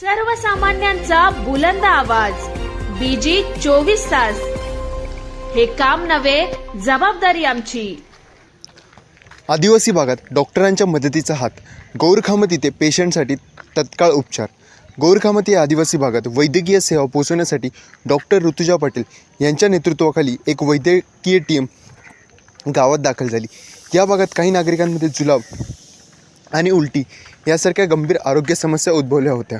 सर्वसामान्यांचा बुलंद आवाज. बीजी चोवीस तास. हे काम नव्हे जबाबदारी आमची. आदिवासी भागात डॉक्टरांच्या मदतीचा हात. गौरखामत इथे पेशंटसाठी तत्काळ उपचार. गौरखामत या आदिवासी भागात वैद्यकीय सेवा पोहोचवण्यासाठी डॉक्टर ऋतुजा पाटील यांच्या नेतृत्वाखाली एक वैद्यकीय टीम गावात दाखल झाली. या भागात काही नागरिकांमध्ये जुलाब आणि उलटी यासारख्या गंभीर आरोग्य समस्या उद्भवल्या होत्या.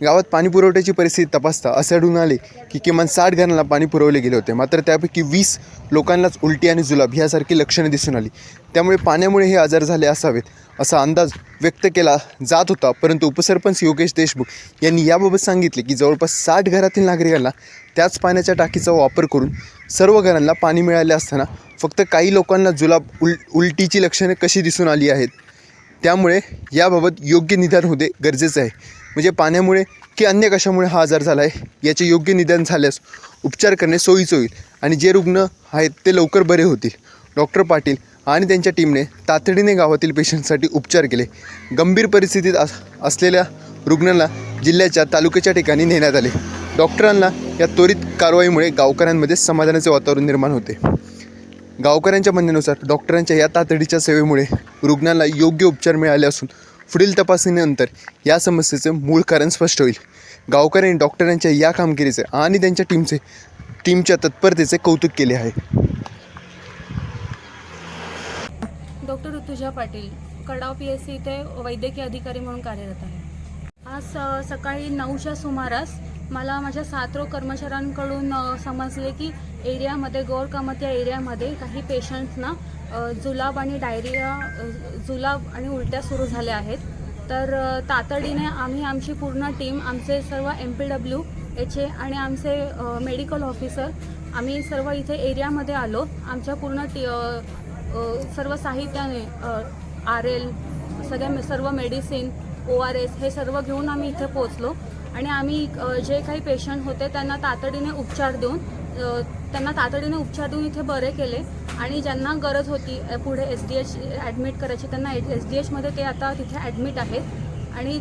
गावात पाणी पुरवठ्याची परिस्थिती तपासता असे आढळून आले की किमान साठ घरांना पाणी पुरवले गेले होते. मात्र त्यापैकी वीस लोकांनाच उलटी आणि जुलाब यासारखी लक्षणे दिसून आली. त्यामुळे पाण्यामुळे हे आजार झाले असावेत असा अंदाज व्यक्त केला जात होता. परंतु उपसरपंच योगेश देशमुख यांनी याबाबत सांगितले की जवळपास साठ घरातील नागरिकांना त्याच पाण्याच्या टाकीचा वापर करून सर्व घरांना पाणी मिळाले असताना फक्त काही लोकांना जुलाब उल उलटीची लक्षणे कशी दिसून आली आहेत? त्यामुळे याबाबत योग्य निदान होणे गरजेचं आहे. म्हणजे पाण्यामुळे की अन्य कशामुळे हा आजार झाला आहे याचे योग्य निदान झाल्यास उपचार करणे सोयीचं होईल. आणि जे रुग्ण आहेत ते लवकर बरे होतील. डॉक्टर पाटील आणि त्यांच्या टीमने तातडीने गावातील पेशंटसाठी उपचार केले. गंभीर परिस्थितीत अस असलेल्या रुग्णांना जिल्ह्याच्या तालुक्याच्या ठिकाणी नेण्यात आले. डॉक्टरांना या त्वरित कारवाईमुळे गावकऱ्यांमध्ये समाधानाचे वातावरण निर्माण होते. गावकऱ्यांच्या म्हणण्यानुसार डॉक्टरांच्या या तातडीच्या सेवेमुळे रुग्णांना योग्य उपचार मिळाले असून पुढील तपासणीनंतर या समस्येचे मूळ कारण स्पष्ट होईल. गावकऱ्यांनी डॉक्टरांच्या या कामगिरीचे आणि त्यांच्या टीमचे टीमच्या तत्परतेचे कौतुक केले आहे. Doctor Rutuja Patil Kadav P S C इथे वैद्यकीय अधिकारी म्हणून कार्यरत आहे आज सकाळी नऊच्या सुमारास मला माझ्या सात रोग कर्मचाऱ्यांकडून समजले की एरियामध्ये गोरकामत या एरियामध्ये काही पेशंट्सना जुलाब आणि डायरिया जुलाब आणि उलट्या सुरू झाल्या आहेत. तर तातडीने आम्ही आमची पूर्ण टीम आमचे सर्व M P W H A आणि आमचे मेडिकल ऑफिसर आम्ही सर्व इथे एरियामध्ये आलो. आमच्या पूर्ण टी सर्व साहित्याने आर एल सगळ्या सर्व मेडिसिन ओ आर एस हे सर्व घेऊन आम्ही इथे पोचलो आणि आम्ही जे काही पेशंट होते त्यांना तातडीने उपचार देऊन त्यांना तातडीने उपचार देऊन इथे बरे केले आणि ज्यांना गरज होती पुढे एस डी एच ॲडमिट करायची त्यांना एस डी एचमध्ये ते आता तिथे ॲडमिट आहेत. आणि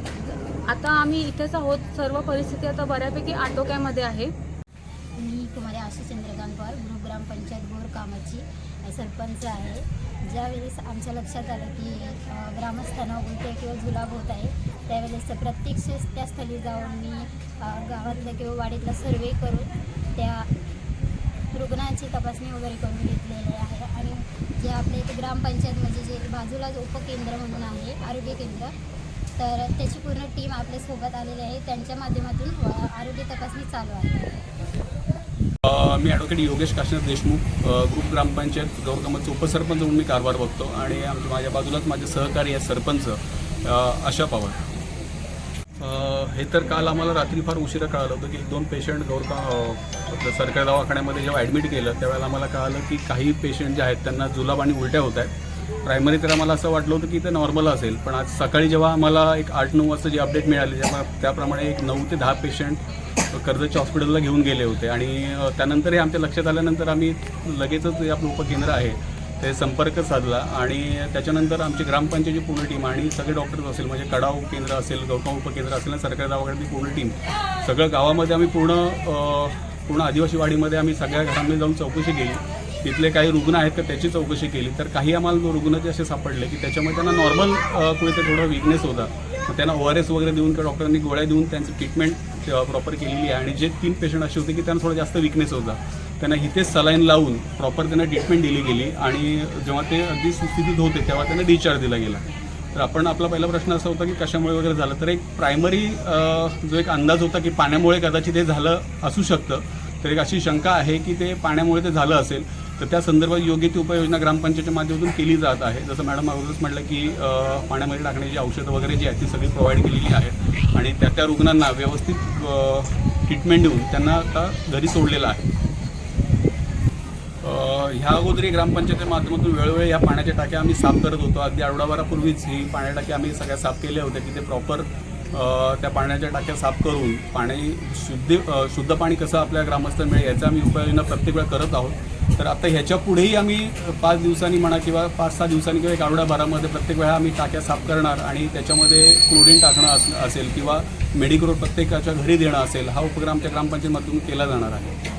आता आम्ही इथेच आहोत. सर्व परिस्थिती आता बऱ्यापैकी आटोक्यामध्ये आहे. मी कुमारी आशा चंद्रकांत पवार गृह ग्रामपंचायत बोर कामाची सरपंच आहे. ज्यावेळेस आमच्या लक्षात आलं की ग्रामस्थांना ग्रामस्थांना उलट्या किंवा जुलाब होत आहे त्यावेळेस प्रत्यक्ष त्या स्थळी जाऊन मी गावातल्या गावातलं किंवा वाडीतला सर्वे करून त्या रुग्णांची तपासणी वगैरे करून घेतलेली आहे. आणि जे आपल्या इथे ग्रामपंचायत म्हणजे जे बाजूला जो उपकेंद्र म्हणून आहे आरोग्य केंद्र तर त्याची पूर्ण टीम आपल्यासोबत आलेली आहे. त्यांच्या माध्यमातून आरोग्य तपासणी चालू आहे. मी ॲडव्होकेट योगेश काशीनाथ देशमुख ग्रुप ग्रामपंचायत गौरकामाचे उपसरपंच म्हणून मी कारभार बघतो. आणि आमच्या माझ्या बाजूलाच माझे सहकारी आहेत सरपंच आशा पवार. हे तर काल आम्हाला रात्री फार उशिरा कळालं होतं की दोन पेशंट गौरका सरकारी दवाखान्यामध्ये जेव्हा ॲडमिट केलं त्यावेळेला आम्हाला कळालं की काही पेशंट जे आहेत त्यांना जुलाब आणि उलट्या होत आहेत. प्रायमरी तर आम्हाला असं वाटलं होतं की ते नॉर्मल असेल पण आज सकाळी जेव्हा आम्हाला एक आठ नऊ वाजता जी अपडेट मिळाली तेव्हा त्याप्रमाणे एक नऊ ते दहा पेशंट कर्जतच्या हॉस्पिटलला घेऊन गेले होते. आणि त्यानंतर हे आमच्या लक्षात आल्यानंतर आम्ही लगेचच जे आपलं उपकेंद्र आहे ते संपर्क साधला आणि त्याच्यानंतर आमची ग्रामपंचायतची पूर्ण टीम आणि सगळे डॉक्टर्स असेल म्हणजे कडाव केंद्र असेल गौकाव उपकेंद्र असेल आणि सरकारी दवाखान्याची पूर्ण टीम. सगळं गावामध्ये आम्ही पूर्ण पूर्ण आदिवासी वाडीमध्ये आम्ही सगळ्या घरांमध्ये जाऊन चौकशी केली. तिथले काही रुग्ण आहेत का त्याची चौकशी केली. तर काही आम्हाला रुग्ण जे असे सापडले की त्याच्यामुळे त्यांना नॉर्मल कुठेतरी थोडं विकनेस होता. मग त्यांना ओ आर एस वगैरे देऊन किंवा डॉक्टरांनी गोळ्या देऊन त्यांची ट्रीटमेंट प्रॉपर केलेली आहे. आणि जे तीन पेशंट असे होते की त्यांना थोडा जास्त विकनेस होता. त्यांना इथेच सलाईन लावून प्रॉपर त्यांना ट्रीटमेंट दिली गेली. आणि जेव्हा ते अगदी सुस्थितीत होते तेव्हा त्यांना डिस्चार्ज दिला गेला. तर आपण आपला पहिला प्रश्न असा होता की कशामुळे वगैरे झालं? तर एक प्रायमरी जो एक अंदाज होता की पाण्यामुळे कदाचित हे झालं असू शकतं. तर एक अशी शंका आहे की ते पाण्यामुळे ते झालं असेल. तर त्या संदर्भात योग्य ती उपाययोजना ग्रामपंचायतच्या माध्यमातून केली जात आहे. जसं मॅडम अगोदरच म्हटलं की पाण्यामध्ये टाकण्याची औषधं वगैरे जी आहेत ती सगळी प्रोव्हाइड केलेली आहेत. आणि त्या त्या रुग्णांना व्यवस्थित ट्रीटमेंट देऊन त्यांना आता घरी सोडलेलं आहे. ह्या अगोदरी ग्रामपंचायतीच्या माध्यमातून वेळोवेळी या पाण्याच्या टाक्या आम्ही साफ करत होतो. अगदी आठवडाभरापूर्वीच ही पाण्या टाक्या आम्ही सगळ्या साफ केल्या होत्या की ते प्रॉपर त्या पाण्याच्या टाक्या साफ करून पाणी शुद्ध शुद्ध पाणी कसं आपल्या ग्रामस्थ मिळेल याचा आम्ही उपाययोजना प्रत्येक वेळा करत आहोत. तर आता ह्याच्या पुढेही आम्ही पाच दिवसांनी म्हणा किंवा पाच सहा दिवसांनी किंवा एक आठवड्याभरामध्ये प्रत्येक वेळा आम्ही टाक्या साफ करणार आणि त्याच्यामध्ये क्लोरीन टाकणं अस असेल किंवा मेडिक्रोर प्रत्येकाच्या घरी देणं असेल हा उपक्रम त्या ग्रामपंचायतीमधून केला जाणार आहे.